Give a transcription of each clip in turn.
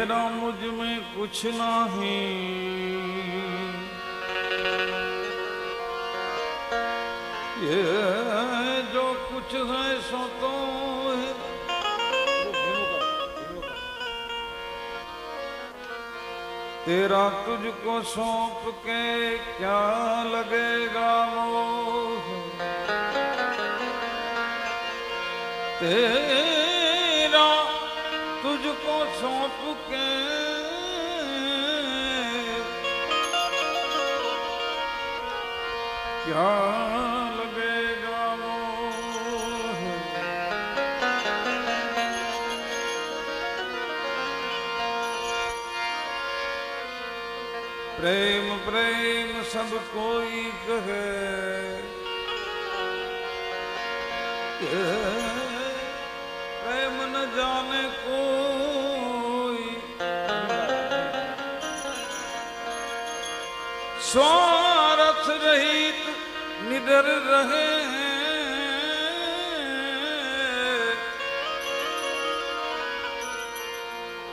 कुछ नहीं। ये जो कुछ है सो तो तेरा तुझको सौंप के क्या लगेगा मोह तेरा तुझको सौंप के। क्या लगेगा मोह प्रेम प्रेम सब कोई कहे। प्रेम न जाने कोई स्वार्थ रहित निडर रहे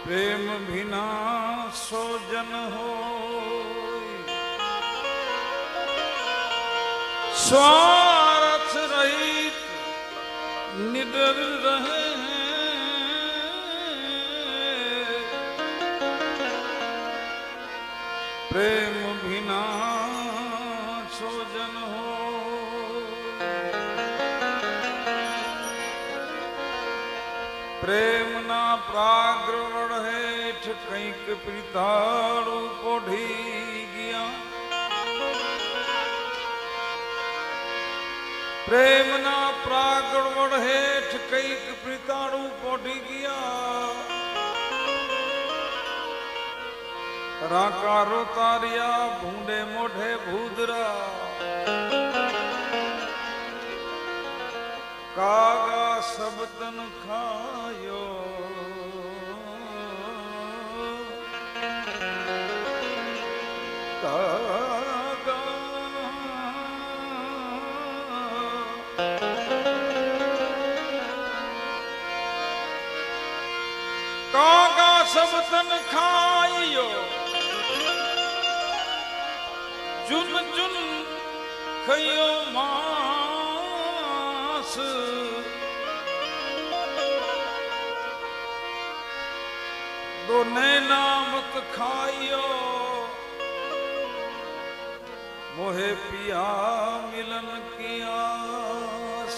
प्रेम बिना सो जन हो स्वार्थ रहित निडर रहे प्रेम પ્રેમના પ્રાગ્રવડ હેઠ કંઈક પ્રિતાળું પોઢી ગયા પ્રેમના પ્રાગળવડ હેઠ કંઈક પ્રિતાળું પોઢી ગયા રાકારો તારિયા ભૂંડે મોઢે ભૂદરા કાગા સબતન ખાયો. કાગા સબતન ખાયો. જુન જુન ખયો માસ. दोने नामक खाइयो मोहे पिया मिलन किया आस।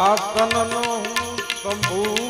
આ તનનો હું